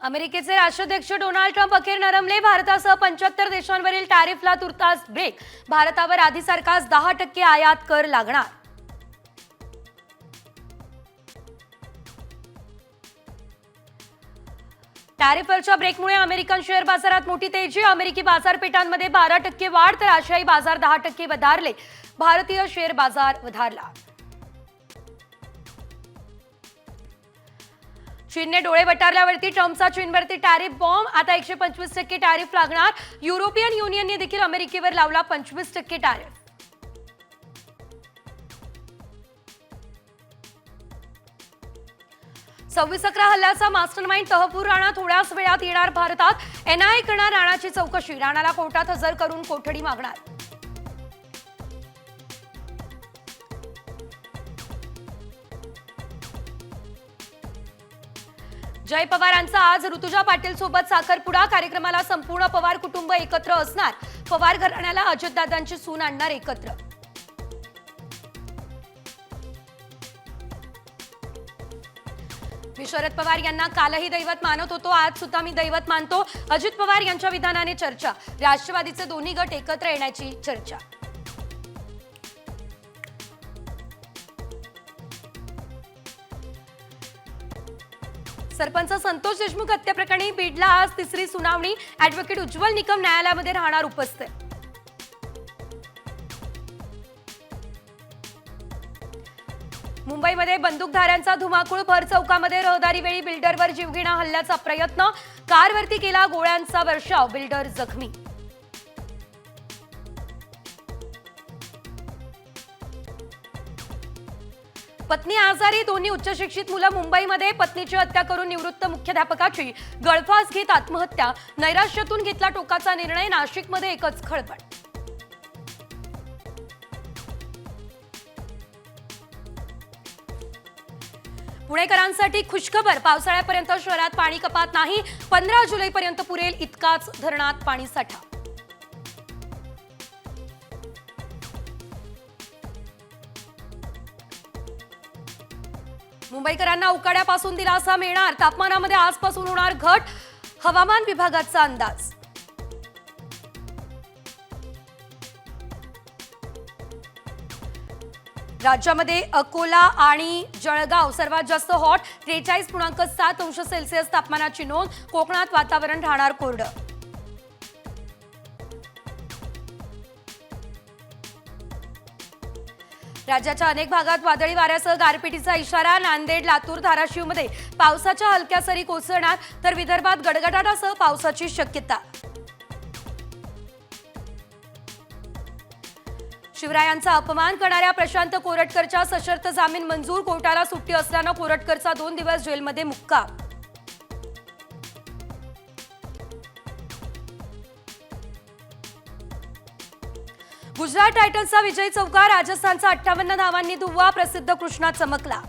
अमेरिकेचे राष्ट्राध्यक्ष Donald Trump अखेर नरमले. भारतासह पंच्याहत्तर देशांवरील टॅरिफला तुर्तास ब्रेक. भारतावर आधीसारखाच दहा टक्के आयात कर लागणार. टॅरिफरच्या ब्रेकमुळे अमेरिकन शेअर बाजारात मोठी तेजी. अमेरिकी बाजारपेठांमध्ये बारा टक्के वाढ तर आशियाई बाजार दहा टक्के वधारले. भारतीय शेअर बाजार वधारला. चीनने डोळे वटारल्यावरती ट्रम्पचा चीनवरती टॅरिफ बॉम्ब. आता एकशे पंचवीस टक्के टॅरिफ लागणार. युरोपियन युनियनने देखील अमेरिकेवर लावला पंचवीस टक्के टॅरिफ. सव्वीस अकरा हल्ल्याचा मास्टरमाइंड तहपूर राणा थोड्याच वेळात येणार भारतात. एनआयए करणार राणाची चौकशी. राणाला कोर्टात हजर करून कोठडी मागणार. जय पवारांचा आज ऋतुजा पाटील सोबत साखरपुडा कार्यक्रमाला संपूर्ण पवार कुटुंब एकत्र असणार. पवार घराण्याला अजितदादांची सून आणणार एकत्र. मी शरद पवार यांना कालही दैवत मानत होतो आज सुद्धा मी दैवत मानतो. अजित पवार यांच्या विधानाने चर्चा. राष्ट्रवादीचे दोन्ही गट एकत्र येण्याची चर्चा. सरपंच संतोष देशमुख हत्येप्रकरणी बीडला आज तिसरी सुनावणी अॅडव्होकेट उज्ज्वल निकम न्यायालयामध्ये राहणार उपस्थित. मुंबईमध्ये बंदूकधाऱ्यांचा धुमाकूळ भर चौकामध्ये रहदारी वेळी बिल्डरवर जीवघेणा हल्ल्याचा प्रयत्न कारवरती केला गोळ्यांचा वर्षाव बिल्डर जखमी पत्नी आजारी दोन्ही उच्च शिक्षित मुलं मुंबईमध्ये पत्नीची हत्या करून निवृत्त मुख्याध्यापकाची गळफास घेत आत्महत्या. नैराश्यातून घेतला टोकाचा निर्णय नाशिकमध्ये एकच खळबळ. पुणेकरांसाठी खुशखबर पावसाळ्यापर्यंत शहरात पाणी कपात नाही पंधरा जुलैपर्यंत पुरेल इतकाच धरणात पाणी साठा. मुंबईकरांना उकाड्यापासून दिलासा मिळणार. तापमानामध्ये आजपासून होणार घट. हवामान विभागाचा अंदाज. राज्यामध्ये अकोला आणि जळगाव सर्वात जास्त हॉट. त्रेचाळीस पूर्णांक सात अंश सेल्सिअस तापमानाची नोंद. कोकणात वातावरण राहणार कोरडं. राज्याच्या अनेक भागात वादळी वाऱ्यासह गारपिटीचा इशारा नांदेड लातूर धाराशिवमध्ये पावसाच्या हलक्या सरी कोसळणार तर विदर्भात गडगडाटासह पावसाची शक्यता. शिवरायांचा अपमान करणाऱ्या प्रशांत कोरटकरच्या सशर्त जामीन मंजूर कोर्टाला सुट्टी असल्यानं कोरटकरचा दोन दिवस जेलमध्ये मुक्काम. गुजरात टायटन्सचा विजय चौकार राजस्थानचा अठ्ठावन्न धावांनी दुवा प्रसिद्ध कृष्णा चमकला.